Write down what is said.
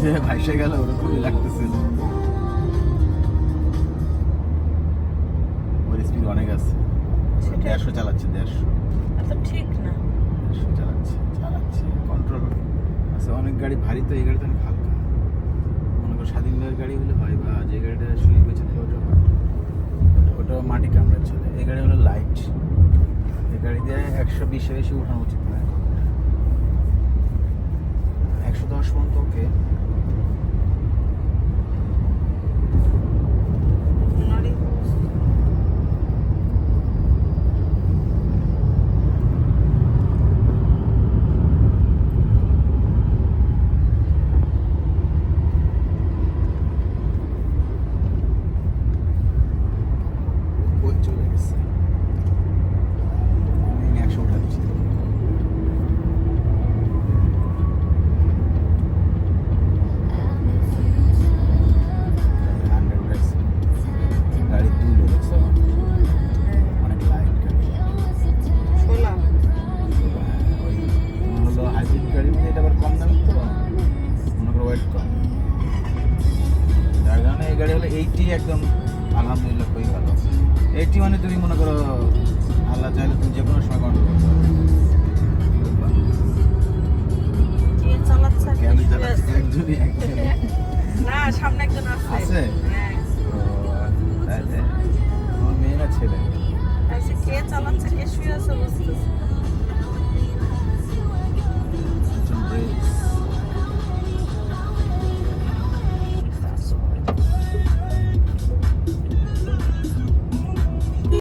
যে ভাইসে গেল ওরকমই লাগতেছিল ওর স্পিড অনেক আছে। দেড়শো চালাচ্ছে দেড়শো। ঠিক না। দেড়শো চালাচ্ছে চালাচ্ছে কন্ট্রোল আছে। অনেক গাড়ি ভারী তো এই গাড়ি তো অনেক হালকা। মনে করো স্বাধীন গাড়ি হলে হয় বা যে গাড়িটা শুয়ে গেছে ওটা ওটা মাটি কামড়ে চলে। এই গাড়ি হলো লাইট এই গাড়ি দিয়ে একশো বিশে বেশি উঠানো উচিত না একশো দশ পর্যন্ত ওকে ওয়েট কম যার কারণে এই গাড়ি হলো এইটি একদম আলহামদুলিল্লাহ খুবই ভালো। এইটি মানে তুমি মনে করো আল্লাহ চাইলে তুমি যে কোনো সময় কন্ট্রোল করতে পারবে না সামনে একজন আছে? হ্যাঁ। মেয়েরা ছেলে? কে চালাচ্ছে? কে শুয়ে আছে বুঝতেছি।